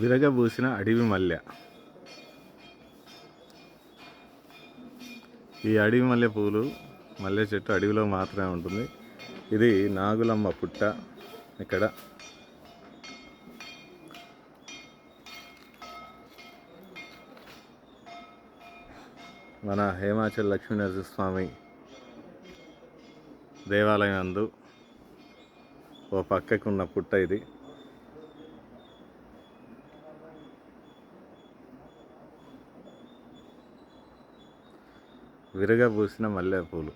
విరగబూసిన అడవి మల్లె. ఈ అడవి మల్లె పూలు మల్లె చెట్టు అడవిలో మాత్రమే ఉంటుంది. ఇది నాగులమ్మ పుట్ట ఇక్కడ. మన హేమాచల్ లక్ష్మీనరసింహస్వామి దేవాలయం నందు ఓ పక్కకున్న పుట్ట ఇది. విరగబూసిన పూసిన మల్లెపూలు